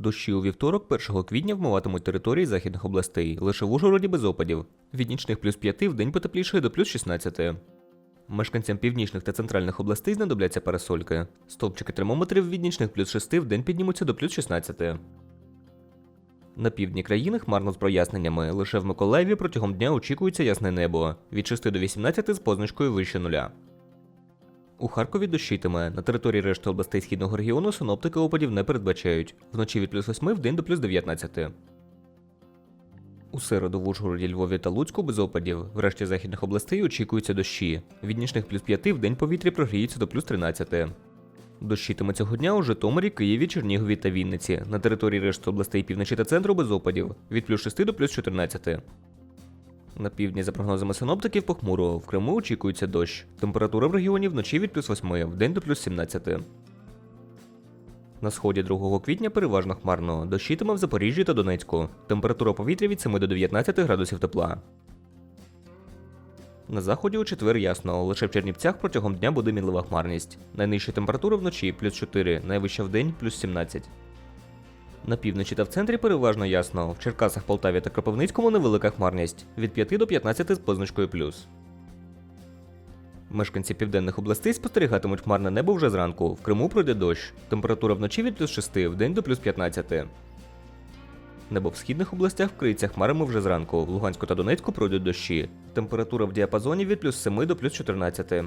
Дощі у вівторок, 1 квітня, вмиватимуть території західних областей, лише в Ужгороді без опадів. Від нічних плюс 5 в день потеплішає до плюс 16. Мешканцям північних та центральних областей знадобляться парасольки. Стовпчики термометрів від нічних плюс 6 в день піднімуться до плюс 16. На півдні країни хмарно з проясненнями. Лише в Миколаєві протягом дня очікується ясне небо від 6 до 18 з позначкою вище нуля. У Харкові дощитиме. На території решти областей східного регіону синоптики опадів не передбачають. Вночі від плюс 8 в день до плюс 19. У середу в Ужгороді, Львові та Луцьку без опадів. В решті західних областей очікуються дощі. Від нічних плюс 5 в день повітря прогріється до плюс 13. Дощитиме цього дня у Житомирі, Києві, Чернігові та Вінниці. На території решти областей півночі та центру без опадів. Від плюс 6 до плюс 14. На півдні, за прогнозами синоптиків, похмуро. В Криму очікується дощ. Температура в регіоні вночі від плюс 8, в день до плюс 17. На сході 2 квітня переважно хмарно. Дощитиме в Запоріжжі та Донецьку. Температура повітря від 7 до 19 градусів тепла. На заході у четвер ясно, лише в Чернівцях протягом дня буде мінлива хмарність. Найнижча температура вночі плюс 4, найвища в день плюс 17. На півночі та в центрі переважно ясно. В Черкасах, Полтаві та Кропивницькому невелика хмарність від 5 до 15 з позначкою плюс. Мешканці південних областей спостерігатимуть хмарне небо вже зранку. В Криму пройде дощ. Температура вночі від плюс 6, в день до плюс 15. Небо в східних областях вкриється хмарами вже зранку. В Луганську та Донецьку пройдуть дощі. Температура в діапазоні від плюс 7 до плюс 14.